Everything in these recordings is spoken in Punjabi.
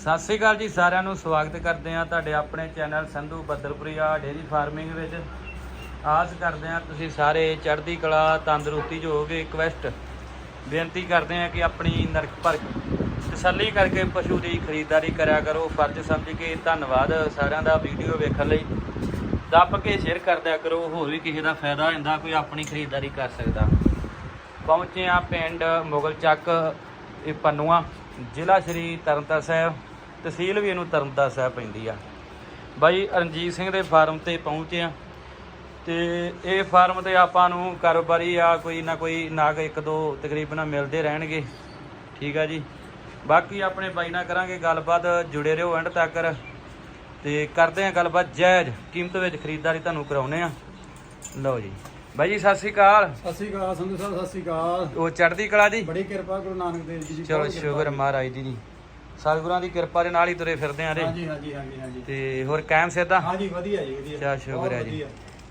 ਸਤਿ ਸ੍ਰੀ ਅਕਾਲ ਜੀ, ਸਾਰਿਆਂ ਨੂੰ ਸਵਾਗਤ ਕਰਦੇ ਹਾਂ ਤੁਹਾਡੇ ਆਪਣੇ channel Sandhu Badalpuria dairy farming ਵਿੱਚ। ਆਸ ਕਰਦੇ ਹਾਂ ਤੁਸੀਂ ਸਾਰੇ ਚੜ੍ਹਦੀ ਕਲਾ, ਤੰਦਰੁਸਤੀ 'ਚ ਹੋਵੋਗੇ ਰਿਕਵੈਸਟ ਬੇਨਤੀ ਕਰਦੇ ਹਾਂ ਕਿ ਆਪਣੀ ਨਰਕ ਭਰਕ ਤਸੱਲੀ ਕਰਕੇ ਪਸ਼ੂ ਦੀ ਖਰੀਦਦਾਰੀ ਕਰਿਆ ਕਰੋ। ਫਰਜ਼ ਸਮਝ ਕੇ ਧੰਨਵਾਦ ਸਾਰਿਆਂ ਦਾ ਵੀਡੀਓ ਵੇਖਣ ਲਈ। ਦੱਬ ਕੇ ਸ਼ੇਅਰ ਕਰਦਿਆ ਕਰੋ, ਹੋਰ ਵੀ ਕਿਸੇ ਦਾ ਫਾਇਦਾ ਹੁੰਦਾ, ਕੋਈ ਆਪਣੀ ਖਰੀਦਦਾਰੀ ਕਰ ਸਕਦਾ। ਪਹੁੰਚੇ ਆ ਪਿੰਡ ਮੁਗਲ ਚੱਕ, ਇਹ ਪੰਨੂਆ, ਜ਼ਿਲ੍ਹਾ ਸ਼੍ਰੀ ਤਰਨਤਾਰਨ ਸਾਹਿਬ। ਤਹਿਸੀਲ ਵੀ ਇਹਨੂੰ ਤਰਨਤਾਰਨ ਸਾਹਿਬ ਪੈਂਦੀ ਆ। ਬਾਈ ਰਣਜੀਤ ਸਿੰਘ ਦੇ ਫਾਰਮ ਤੇ ਪਹੁੰਚੇ ਆ ਤੇ ਇਹ ਫਾਰਮ ਤੇ ਆਪਾਂ ਨੂੰ ਕਾਰੋਬਾਰੀ ਆ ਕੋਈ ਨਾ ਕੋਈ ਨਾਗ ਇੱਕ ਦੋ ਤਕਰੀਬਨ ਮਿਲਦੇ ਰਹਿਣਗੇ। ਠੀਕ ਆ ਜੀ। ਬਾਕੀ ਆਪਣੇ ਬਾਈ ਨਾਲ ਕਰਾਂਗੇ ਗੱਲਬਾਤ ਜੁੜੇ ਰਹੋ ਐਂਡ ਤੱਕ। ਤੇ ਕਰਦੇ ਆ ਗੱਲਬਾਤ ਜਾਇਜ਼। ਕੀਮਤ ਵਿੱਚ ਖਰੀਦਦਾਰੀ ਤੁਹਾਨੂੰ ਕਰਾਉਨੇ ਆ। ਲਓ ਜੀ। ਬਾਈ ਜੀ ਸਤਿ ਸ਼੍ਰੀ ਅਕਾਲ। ਸਤਿ ਸ਼੍ਰੀ ਅਕਾਲ ਸੰਧੂ ਸਾਹਿਬ ਸਤਿ ਸ਼੍ਰੀ ਅਕਾਲ। ਉਹ ਚੜ੍ਹਦੀ ਕਲਾ ਜੀ? ਬੜੀ ਕਿਰਪਾ ਗੁਰੂ ਨਾਨਕ ਦੇਵ ਜੀ ਦੀ ਚਲੋ ਸ਼ੁਕਰ ਮਹਾਰਾਜ ਦੀ। ਜੀ ਸਤਿਗੁਰਾਂ ਦੀ ਕਿਰਪਾ ਦੇ ਨਾਲ ਹੀ ਤੁਰੇ ਫਿਰਦੇ ਆਂ ਰੇ ਹਾਂਜੀ ਹਾਂਜੀ ਹਾਂਜੀ ਹਾਂਜੀ। ਤੇ ਹੋਰ ਕਾਇਮ ਸਿੱਧਾ ਹਾਂਜੀ ਵਧੀਆ ਜੀ ਵਧੀਆ। ਚਾ ਸ਼ੁਕਰ ਹੈ ਜੀ।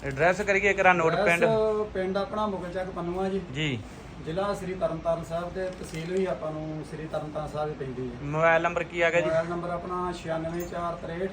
ਐਡਰੈਸ ਕਰੀਏ ਕਰਾਂ ਨੋਟ ਪਿੰਡ। ਪਿੰਡ ਆਪਣਾ ਮੁਗਲ ਚੱਕ ਪੰਨੂਆ ਜੀ। ਜੀ। ਜ਼ਿਲ੍ਹਾ ਸ੍ਰੀ ਤਰਨਤਾਰਨ ਸਾਹਿਬ ਤੇ ਤਹਿਸੀਲ ਵੀ ਆਪਾਂ ਨੂੰ ਸ੍ਰੀ ਤਰਨਤਾਰਨ ਸਾਹਿਬ ਪੈਂਦੀ ਹੈ। ਮੋਬਾਈਲ ਨੰਬਰ ਕੀ ਗਿਆ ਜੀ? ਮੋਬਾਈਲ ਨੰਬਰ ਆਪਣਾ 96463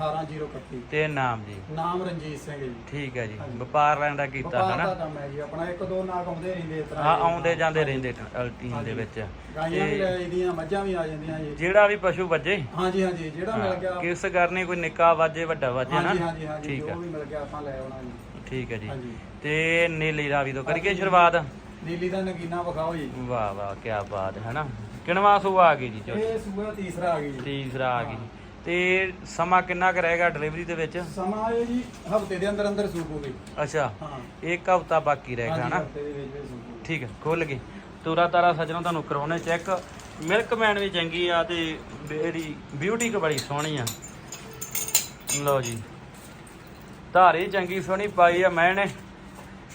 18031 ਤੇ ਨਾਮ ਜੀ? ਨਾਮ ਰਣਜੀਤ ਸਿੰਘ ਜੀ। ਠੀਕ ਹੈ ਜੀ। ਹਾਂਜੀ। ਵਪਾਰ ਲੈਣ ਦਾ ਕੀਤਾ ਵਪਾਰ ਹਨਾ? ਦਾ ਕੰਮ ਹੈ ਜੀ ਆਪਣਾ। ਇੱਕ ਦੋ ਨਾਗ ਆਉਂਦੇ ਰਹਿੰਦੇ ਇਸ ਤਰ੍ਹਾਂ ਹਾਂ ਜੀ। ਆਉਂਦੇ ਜਾਂਦੇ ਰਹਿੰਦੇ ਟੀਮ ਦੇ ਹਾਂਜੀ। ਵਿੱਚ। ਗਾਈਆਂ ਵੀ ਤੇ ਲੈ ਜਾਂਦੀਆਂ ਮੱਝਾਂ ਵੀ ਆ ਜਾਂਦੀਆਂ ਜੀ। ਜਿਹੜਾ ਵੀ ਪਸ਼ੂ ਵੱਜੇ? ਹਾਂਜੀ ਹਾਂਜੀ ਜਿਹੜਾ ਮਿਲ ਗਿਆ। ਕਿਸ ਕਰਨੀ ਕੋਈ ਨਿੱਕਾ ਵਾਜੇ ਵੱਡਾ ਵਾਜੇ ਨਾ ਹਾਂਜੀ ਹਾਂਜੀ ਹਾਂਜੀ ਠੀਕ ਜੋ ਹੈ ਵੀ ਮਿਲ ਗਿਆ ਆਪਾਂ ਲੈ ਆਉਣਾ ਜੀ। ਠੀਕ ਹੈ ਜੀ। ਹਾਂਜੀ। ਤੇ ਨੀਲੀ ਰਾਵੀ ਤੋਂ ਕਰੀਏ ਸ਼ੁਰੂਆਤ? ਨੀਲੀ ਦਾ ਨਗੀਨਾ ਵਿਖਾਓ ਜੀ। ਵਾਹ ਵਾਹ ਕੀ ਬਾਤ ਹੈ ਹਨਾ। ਕਿਣਵਾ ਸੂ ਆ ਗਈ ਜੀ ਇਹ ਸੂਆ ਤੀਸਰਾ ਆ ਗਈ ਜੀ। ਤੀਸਰਾ ਆ ਗਈ। ਤੇ ਸਮਾਂ ਕਿੰਨਾ ਕੁ ਰਹੇਗਾ ਡਿਲੀਵਰੀ ਦੇ ਵਿੱਚ? ਸਮਾਂ ਇਹ ਜੀ ਹਫ਼ਤੇ ਦੇ ਅੰਦਰ ਅੰਦਰ ਸੂਕੂਗੀ ਅੱਛਾ। ਹਾਂ। ਇੱਕ ਹਫਤਾ ਬਾਕੀ ਰਹੇਗਾ ਹਨਾ? ਹਫ਼ਤੇ ਦੇ ਵਿੱਚ ਵਿੱਚ ਸੂਕੂਗੀ ਠੀਕ ਹੈ ਖੁੱਲ ਗਈ ਤੂਰਾ ਤਾਰਾ ਸੱਜਣੋਂ ਤੁਹਾਨੂੰ ਕਰਾਉਣੇ ਚੈੱਕ ਮਿਲਕਮੈਨ ਵੀ ਚੰਗੀ ਆ ਤੇ ਇਹਦੀ ਬਿਊਟੀ ਕ ਬੜੀ ਸੋਹਣੀ ਆ। ਲਓ ਜੀ। ਧਾਰੀ ਚੰਗੀ ਸੋਹਣੀ ਪਾਈ ਆ ਮੈਂ ਨੇ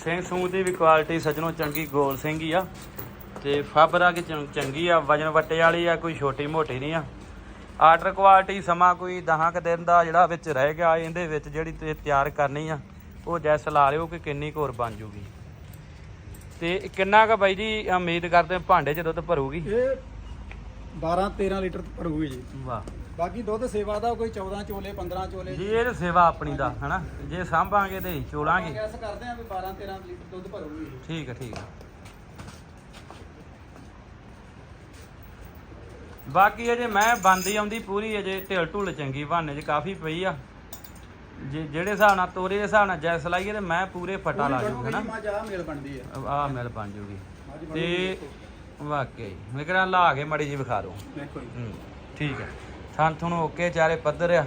ਸਿੰਘ ਸੂਹ ਦੀ ਵੀ ਕੁਆਲਿਟੀ ਸੱਜਣੋਂ ਚੰਗੀ ਗੋਲ ਸਿੰਘ ਹੀ ਆ। ਤੇ ਫਾਬਰਾ ਕਿ ਚੰਗੀ ਆ ਵਜਨ ਵੱਟੇ ਵਾਲੀ ਆ ਕੋਈ ਛੋਟੀ ਮੋਟੀ ਨਹੀਂ ਆ। ਆਰਡਰ ਕੁਆਲਿਟੀ ਸਮਾਂ ਕੋਈ 10 ਕ ਦਿਨ ਦਾ ਜਿਹੜਾ ਵਿੱਚ ਰਹਿ ਗਿਆ ਇਹਦੇ ਵਿੱਚ ਜਿਹੜੀ ਤੇ ਤਿਆਰ ਕਰਨੀ ਆ ਉਹ ਜੈਸ ਲਾ ਲਿਓ ਕਿ ਕਿੰਨੀ ਹੋਰ ਬਣ ਜੂਗੀ। ਤੇ ਕਿੰਨਾ ਕ ਬਾਈ ਜੀ ਉਮੀਦ ਕਰਦੇ ਭਾਂਡੇ ਚ ਦੁੱਧ ਭਰੂਗੀ? ਇਹ 12 13 ਲੀਟਰ ਭਰੂਗੀ ਜੀ। ਵਾਹ। ਬਾਕੀ ਦੁੱਧ ਸੇਵਾ ਦਾ ਕੋਈ 14 ਚੋਲੇ 15 ਚੋਲੇ। ਜੀ ਇਹ ਤਾਂ ਸੇਵਾ ਆਪਣੀ ਦਾ ਹਨਾ? ਜੇ ਸਾਂਭਾਂਗੇ ਤੇ ਚੋਲਾਂਗੇ। ਗੈਸ ਕਰਦੇ ਆਂ ਵੀ 12 13 ਲੀਟਰ ਦੁੱਧ ਭਰੂਗੀ। ਠੀਕ ਹੈ ਠੀਕ ਹੈ ਬਾਕੀ ਅਜੇ ਮੈਂ ਬੰਦੀ ਆਉਂਦੀ ਪੂਰੀ ਅਜੇ ਢਿਲ ਢੁੱਲ ਚੰਗੀ ਬਹਾਨੇ 'ਚ ਕਾਫੀ ਪਈ ਆ। ਜੇ ਜਿਹੜੇ ਹਿਸਾਬ ਨਾਲ ਤੋਰੇ ਦੇ ਹਿਸਾਬ ਨਾਲ ਜੈਸ ਲਾਈਏ ਤੇ ਮੈਂ ਪੂਰੇ ਫਟਾ ਲਾ ਜੂ ਹਨਾ ਮਾ ਜਾ ਮੇਲ ਬਣਦੀ ਹੈ ਆਹ ਮਿਲ ਬਣ ਜੂਗੀ। ਮੱਝ ਤੇ ਵਾਕਈ ਮੈਂ ਕਿਹਾ ਲਾ ਕੇ ਮੜੀ ਜੀ ਵਿਖਾ ਦਿਓ ਦੇਖੋ ਜੀ। ਹੂੰ, ਠੀਕ ਹੈ ਥਾਂ ਤੁਹਾਨੂੰ ਓਕੇ ਚਾਰੇ ਪੱਧਰ ਆ।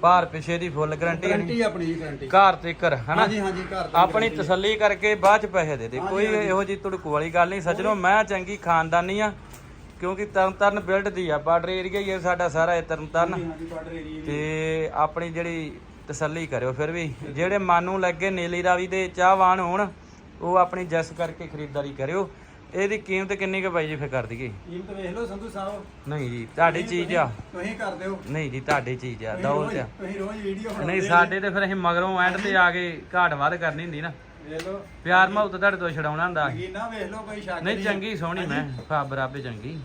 ਭਾਰ ਪਿਛੇ ਦੀ ਫੁੱਲ ਗਰੰਟੀ ਗਾਰੰਟੀ ਆਪਣੀ ਜੀ ਗਾਰੰਟੀ। ਘਰ ਤੇ ਘਰ ਹਨਾ? ਹਾਂਜੀ ਹਾਂਜੀ ਘਰ ਦੀ ਆਪਣੀ। ਤਸੱਲੀ ਕਰਕੇ ਬਾਅਦ ਚ ਪੈਸੇ ਦੇ ਦੇ। ਕੋਈ। ਇਹੋ ਜੀ ਤੁੜਕੂ ਵਾਲੀ ਗੱਲ ਨਹੀਂ। ਸੱਜਣੋ ਮੈਂ ਚੰਗੀ ਖਾਨਦਾਨੀ ਆ। ਕਿਉਂਕਿ ਤਰਨਤਾਰਨ ਬਿਲਡ ਦੀ ਆ ਬਾਰਡਰ ਏਰੀਆ ਹੀ ਆ ਸਾਡਾ ਸਾਰਾ ਇਹ ਤਰਨਤਾਰਨ। ਤੇ ਆਪਣੀ ਜਿਹੜੀ ਤਸੱਲੀ ਕਰਿਓ ਫਿਰ ਵੀ। ਜਿਹੜੇ ਮਨ ਨੂੰ ਲੱਗੇ ਨੀਲੀ ਰਾਵੀ ਦੇ ਚਾਹਵਾਨ ਹੋਣ ਉਹ ਆਪਣੀ ਜੈਸ ਕਰਕੇ ਖਰੀਦਦਾਰੀ ਕਰਿਓ। ਇਹਦੀ ਕੀਮਤ ਕਿੰਨੀ ਕੁ ਬਾਈ ਜੀ ਫਿਰ ਕਰ ਦਈਏ? ਕੀਮਤ ਵੇਖ ਲਓ ਸੰਧੂ ਸਾਹਿਬ। ਨਹੀਂ ਜੀ ਤੁਹਾਡੀ ਚੀਜ਼ ਆ। ਤੁਸੀਂ ਕਰ ਦਿਓ। ਨਹੀਂ ਜੀ ਤੁਹਾਡੀ ਚੀਜ਼ ਆ ਤੁਸੀਂ ਦੌਲ ਰੋਜ਼- ਤੇ ਤੁਸੀਂ ਰੋਜ਼ ਵੀਡੀਓ ਨਹੀਂ ਸਾਡੇ ਤੇ ਫਿਰ ਅਸੀਂ ਮਗਰੋਂ ਐਂਡ ਤੇ ਆ ਕੇ ਘਾਟ ਵੱਧ ਕਰਨੀ ਹੁੰਦੀ ਨਾ। ਵੇਖ ਪਿਆਰ ਮੁਹੱਬਤ ਤੁਹਾਡੇ ਤੋਂ ਛਡਾਉਣਾ ਹੁੰਦਾ। ਕੀ ਨਾ ਵੇਖ ਲਓ ਕੋਈ ਸ਼ੱਕ ਨਹੀਂ ਚੰਗੀ ਸੋਹਣੀ ਮੈਂ। ਫਾਬਰ ਆਪੇ ਚੰਗੀ।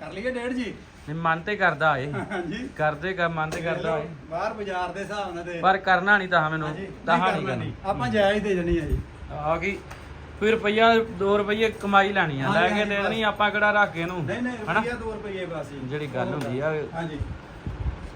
ਕਰ ਲਈਏ ਡੇਢ ਜੀ? ਨਹੀਂ ਮਨ ਤੇ ਕਰਦਾ ਏ। ਹਾਂਜੀ। ਕਰਦੇ ਕਰ ਮਨ ਤੇ ਕਰਦਾ ਏ। ਬਾਹਰ ਬਾਜ਼ਾਰ ਦੇ ਹਿਸਾਬ ਨਾਲ ਤੇ। ਪਰ ਕਰਨਾ ਨਹੀਂ ਤਾਂ ਮੈਨੂੰ ਤਾਂ ਨਹੀਂ ਕਰਨਾ ਆਪਾਂ ਜਾਇਜ਼ ਦੇ ਜਣੀ ਆ ਜੀ। ਆ ਗਈ। ਕੋਈ ਰੁਪਈਆ 2 ਰੁਪਈਏ ਕਮਾਈ ਲੈਣੀ ਆ। ਲੈ ਕੇ ਦੇ। ਦੇਣੀ ਆਪਾਂ ਕਿਹੜਾ ਰੱਖ ਕੇ ਇਹਨੂੰ? ਨਹੀਂ ਨਹੀਂ ਰੁਪਈਆ 2 ਰੁਪਏ ਬਸ ਜਿਹੜੀ ਗੱਲ ਹੁੰਦੀ ਆ। ਹਾਂਜੀ।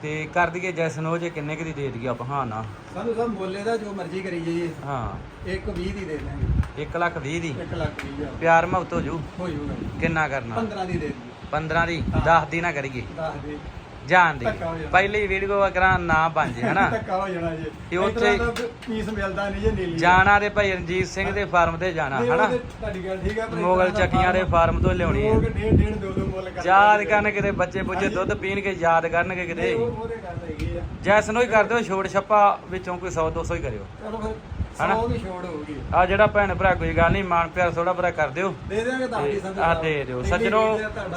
ਤੇ ਕਰ ਦਈਏ ਜੈਸਨ ਉਹ ਜੇ ਕਿੰਨੇ ਕੁ ਦੀ ਦੇ ਦਈਏ ਆਪਾਂ ਹਾਂ ਨਾ। ਸਾਨੂੰ ਸਭ ਮੁੱਲੇ ਦਾ ਜੋ ਮਰਜ਼ੀ ਕਰੀ ਜਾਈਏ। ਹਾਂ। ਇੱਕ 20 ਦੀ ਦੇ ਦਾਂਗੇ 1 ਲੱਖ 20 ਦੀ। 1 ਲੱਖ 20 ਹਜ਼ਾਰ। ਪਿਆਰ ਮੁਹੱਬਤ ਹੋ ਜੂ। ਹੋ ਜਾਊਗਾ ਕਿੰਨਾ ਕਰਨਾ? 15 ਦੀ ਦੇ ਦਿਓ। 15 ਦੀ? ਹਾਂ। 10 ਦੀ ਨਾ ਕਰੀਏ। 10 ਦੀ। ਜਾਣ ਦੀ। ਧੱਕਾ ਹੋ ਜਾਣਾ। ਪਹਿਲੀ ਵੀਡੀਓ ਕਰਾਂ ਨਾ ਬਣ ਜੇ ਹਨਾ? ਧੱਕਾ ਹੋ ਜਾਣਾ ਜੀ। ਤੇ ਉੱਥੇ- ਇਸ ਤਰ੍ਹਾਂ ਦਾ ਪੀਸ ਮਿਲਦਾ ਨਹੀਂ ਜੇ ਨੀਲੀ। ਜਾਣਾ ਤੇ ਭਾਈ ਰਣਜੀਤ ਸਿੰਘ ਦੇ ਫਾਰਮ ਤੇ ਜਾਣਾ ਨਹੀਂ, ਹਨਾ? ਤੇ ਤੁਹਾਡੀ ਗੱਲ ਠੀਕ ਆ ਪਰ ਇਸ ਮੁਗਲ ਤਰ੍ਹਾਂ ਦਾ ਚੱਕੀਆਂ ਦੇ ਫਾਰਮ ਤੋਂ ਲਿਆਉਣੀ ਹੈ। ਲੋਕ ਡੇਢ ਡੇਢ ਦੋ ਦੋ ਮੁੱਲ ਕਰਦੇ ਯਾਦ ਨੇ। ਕਰਨ ਕਿਤੇ ਬੱਚੇ ਬੁੱਚੇ ਦੁੱਧ ਪੀਣਗੇ ਯਾਦ ਕਰਨਗੇ ਕਿਤੇ। ਨਹੀਂ, ਉਹ ਉਹਦੇ ਗੱਲ ਹੈਗੀ ਆ। ਜੈਸਨ ਹੀ ਕਰ ਦਿਓ ਛੋੜ ਛੱਪਾ ਵਿੱਚੋਂ ਕੋਈ 100 200 ਹੀ ਕਰਿਓ। ਚਲੋ ਫਿਰ ਹਨਾ? 100 ਦੀ ਛੋੜ ਹੋਊਗੀ ਆ ਜਿਹੜਾ ਭੈਣ ਭਰਾ ਕੋਈ ਗੱਲ ਨਹੀਂ ਮਾਨ ਪਿਆਰ ਥੋੜਾ ਭਰਾ ਕਰ ਦਿਓ। ਦੇ ਦੇਵਾਂਗੇ ਤੁਹਾਡੀ ਸੰਧੂ ਆ। ਦੇ ਦਿਓ। ਸੱਜਣੋ।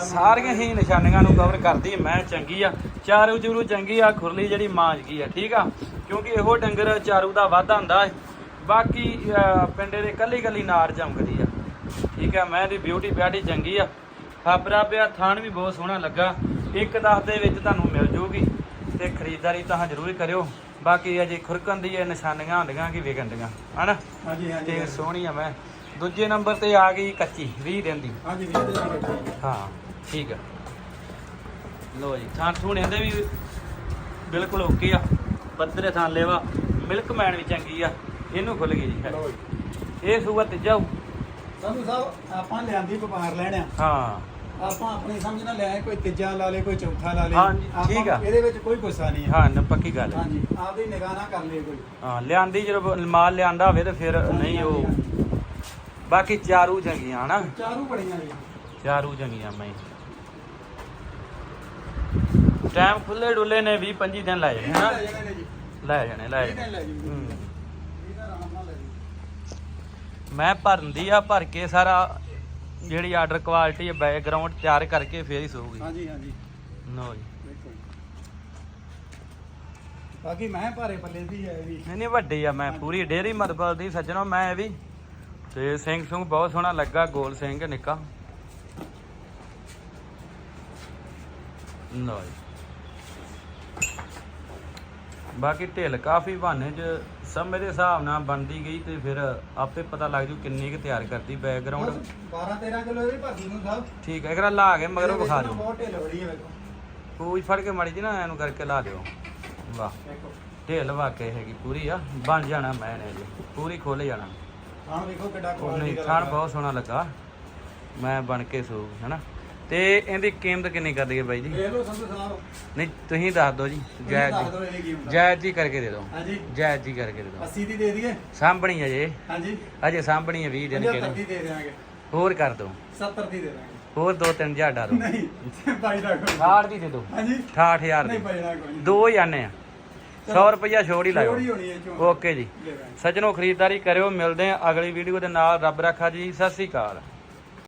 ਸਾਰੀਆਂ ਹੀ ਨਿਸ਼ਾਨੀਆਂ ਨੂੰ ਕਵਰ ਕਰਦੀ ਮੈਂ ਚੰਗੀ ਆ। ਚਾਰੂ ਚੂਰੂ ਚੰਗੀ ਆ ਖੁਰਲੀ ਜਿਹੜੀ ਮਾਂਜ ਗਈ ਆ ਠੀਕ ਆ? ਕਿਉਂਕਿ ਇਹੋ ਡੰਗਰ ਚਾਰੂ ਦਾ ਵਾਧਾ ਹੁੰਦਾ ਹੈ ਬਾਕੀ ਪਿੰਡੇ ਦੇ ਕੱਲੀ ਕੱਲੀ ਨਾੜ ਚਮਕਦੀ ਆ। ਠੀਕ ਆ? ਮੈਂ ਦੀ ਬਿਊਟੀ ਬਿਆਟੀ ਚੰਗੀ ਆ। ਫਾਬਰਾ ਪਿਆ ਥਾਣ ਵੀ ਬਹੁਤ ਸੋਹਣਾ ਲੱਗਾ। ਇੱਕ ਦਸ ਦੇ ਵਿੱਚ ਤੁਹਾਨੂੰ ਮਿਲ ਜੂਗੀ। ਤੇ ਖਰੀਦਦਾਰੀ ਤਾਂ ਜ਼ਰੂਰ ਕਰਿਓ। ਬਾਕੀ ਅਜੇ ਖੁਰਕਣ ਦੀ ਇਹ ਨਿਸ਼ਾਨੀਆਂ ਹੁੰਦੀਆਂ ਕਿ ਦੀਆਂ ਹਨਾ? ਹਾਂਜੀ ਹਾਂਜੀ ਤੇ ਸੋਹਣੀ ਆ ਮੈਂ। ਦੂਜੇ ਨੰਬਰ ਤੇ ਆ ਗਈ ਕੱਚੀ 20 ਦਿਨ ਦੀ। ਹਾਂਜੀ ਵੀਰ ਦੇ ਨਾਲ ਬੈਠੀ ਹੈ। ਠੀਕ ਆ। ਲੋ ਜੀ ਥਾਂ ਥੂਣ ਇਹਦੇ ਵੀ ਬਿਲਕੁਲ ਓਕੇ ਆ। ਬੱਦਰੇ ਥਾਂ ਲੈਵਾ ਮਿਲਕ ਮੈਨ ਵੀ ਚੰਗੀ ਆ। ਇਹਨੂੰ ਖੁੱਲ ਗਈ ਜੀ। ਲਓ ਜੀ। ਇਹ ਸੂਆ ਤੀਜਾ। ਸੰਧੂ ਸਾਹਿਬ ਆਪਾਂ ਲਿਆਂਦੀ ਵਪਾਰ ਲੈਣਿਆ ਹਾਂ। ਆਪਾਂ ਆਪਣੀ ਸਮਝ ਨਾਲ ਲਿਆਏ ਕੋਈ ਤੀਜਾ ਲਾ ਲੇ ਕੋਈ ਚੌਥਾ ਲਾ ਲੇ ਹਾਂਜੀ, ਆਪਾਂ- ਠੀਕ ਆ। ਇਹਦੇ ਵਿੱਚ ਕੋਈ ਗੁੱਸਾ ਨਹੀਂ ਹੈ ਹਾਂ ਨਾ ਪੱਕੀ ਗੱਲ ਹੈ ਹਾਂਜੀ ਆਪਦੀ ਨਿਗਾਹ ਨਾਲ ਕਰ ਲੇ ਕੋਈ। ਹਾਂ ਲਿਆਂਦੀ ਜਦੋਂ ਮਾਲ ਲਿਆਂਦਾ ਹੋਵੇ ਤੇ ਫਿਰ ਨਹੀਂ ਉਹ ਬਾਕੀ ਚਾਰੂ ਚੰਗੀਆਂ ਹਨਾ? ਚਾਰੂ ਬੜੀਆਂ ਜੀ। ਚਾਰੂ ਚੰਗੀਆਂ ਮੈਂ। ਟਾਈਮ ਖੁੱਲੇ ਡੁੱਲੇ ਨੇ 20 25 ਦਿਨ ਹਨਾ? ਲੈ ਜਾਣੇ ਨੇ ਜੀ। ਲੈ ਜਾਣੇ ਲੈ ਜਾਣੇ। ਲੈ ਜੀ ਹੂੰ। ਇਹਦਾ ਆਰਾਮ ਨਾਲ ਲੈ ਜੀ। ਮੈਂ ਭਰਨਦੀ ਆ ਭਰ ਕੇ ਸਾਰਾ ਜਿਹੜੀ ਆਰਡਰ ਕੁਆਲਿਟੀ ਹੈ ਬੈਕਗ੍ਰਾਉਂਡ ਤਿਆਰ ਕਰਕੇ ਫੇਰ ਹੀ ਸੋਊਗੀ ਹਾਂਜੀ ਹਾਂਜੀ। ਨੋ ਜੀ। ਦੇਖੋ ਜੀ। ਬਾਕੀ ਮੈਂ ਭਾਰੇ ਪੱਲੇ ਦੀ ਹੈ ਇਹ ਵੀ। ਨਹੀਂ ਨਹੀਂ ਵੱਡੀ ਆ ਮੈਂ ਪੂਰੀ ਡੇਰੀ ਮਤਬਲ ਦੀ ਸੱਜਣੋ ਮੈਂ ਇਹ ਵੀ। ਤੇ ਸਿੰਘ ਸੁੰਗ ਬਹੁਤ ਸੋਹਣਾ ਲੱਗਾ ਗੋਲ ਸਿੰਘ ਨਿੱਕਾ। ਲਓ ਜੀ। ਬਾਕੀ ਢਿੱਲ ਕਾਫੀ ਬਹਾਨੇ ਚ ਸਮੇਂ ਦੇ ਹਿਸਾਬ ਨਾਲ ਬਣਦੀ ਗਈ ਤੇ ਫਿਰ ਆਪੇ ਪਤਾ ਲੱਗ ਜੂ ਕਿੰਨੀ ਕੁ ਤਿਆਰ ਕਰਦੀ ਬੈਕਗ੍ਰਾਉਂਡ 12 13 ਕਿਲੋ ਇਹ ਭਰਦੀ ਨੂੰ ਸਾਹਿਬ ਠੀਕ ਹੈ ਇਕਰਾ ਲਾ ਕੇ ਮਗਰੋਂ ਵਿਖਾ ਦਿਓ। ਬਹੁਤ ਢਿੱਲ ਬੜੀ ਹੈ ਵੇਖੋ ਪੂਛ ਫੜ ਕੇ ਮਾੜੀ ਜੀ ਨਾ ਐਨੂੰ ਕਰਕੇ ਲਾ ਦਿਓ। ਵਾਹ ਢਿੱਲ ਵਾਕੇ ਹੈਗੀ ਪੂਰੀ ਆ ਬਣ ਜਾਣਾ ਮੈਂ ਨੇ ਜੀ ਪੂਰੀ ਖੁੱਲ ਜਾਣਾ। ਖਾਣ ਵੇਖੋ ਕਿੱਡਾ ਕੁਆਲਿਟੀ ਨਹੀਂ ਦਾ ਖਾਣ। ਬਹੁਤ ਸੋਹਣਾ ਲੱਗਾ ਮੈਂ ਬਣ ਕੇ ਸੂ ਹੈਨਾ? ਤੇ ਇਹਦੀ ਕੀਮਤ ਕਿੰਨੀ ਕਰ ਦਈਏ ਬਾਈ ਜੀ? ਦੇਖ ਲਓ ਸੰਧੂ ਸਾਹਿਬ। ਨਹੀਂ ਤੁਸੀਂ ਦੱਸ ਦਿਓ ਜੀ ਜਾਇਜ਼ ਦੱਸ ਜੀ। ਇਹ ਜਾਇਜ਼ ਜੀ ਕਰਕੇ ਦੇ ਦਿਓ। ਹਾਂਜੀ। ਜਾਇਜ਼ ਜੀ ਕਰਕੇ ਦੇ ਦਿਓ। 80 ਦੀ ਦੇ ਦਈਏ? ਸਾਂਭਣੀ ਹੈ ਜੇ। ਹਾਂਜੀ। ਅਜੇ ਸਾਂਭਣੀ ਹੈ 20 ਦਿਨ 75 ਕਿਹੜੇ। ਦੀ ਦੇ ਦੇਵਾਂਗੇ ਹੋਰ ਕਰ ਦਿਓ। 70 ਦੀ ਦੇ ਹੋਰ ਦੋ ਤਿੰਨ ਹਜ਼ਾਰ ਡਾਲੋ ਨਹੀਂ ਬਾਈ ਦਾ ਕੋਈ 60 ਦੀ ਦੇ ਦਿਓ। ਹਾਂਜੀ। 68000 ਨਹੀਂ ਦੀ। ਬਾਈ ਦਾ ਕੋਈ ਦੋ ਆਨੇ ਆ। 100 ਰੁਪਇਆ ਛੋੜ ਹੀ ਲਾਇਓ। ਓਕੇ ਜੀ। ਸੱਜਣੋ ਖਰੀਦਦਾਰੀ ਕਰਿਓ। ਮਿਲਦੇ ਆ ਅਗਲੀ ਵੀਡੀਓ ਦੇ ਨਾਲ। ਰੱਬ ਰੱਖਾ ਜੀ। ਸਤਿ ਸ੍ਰੀ ਅਕਾਲ।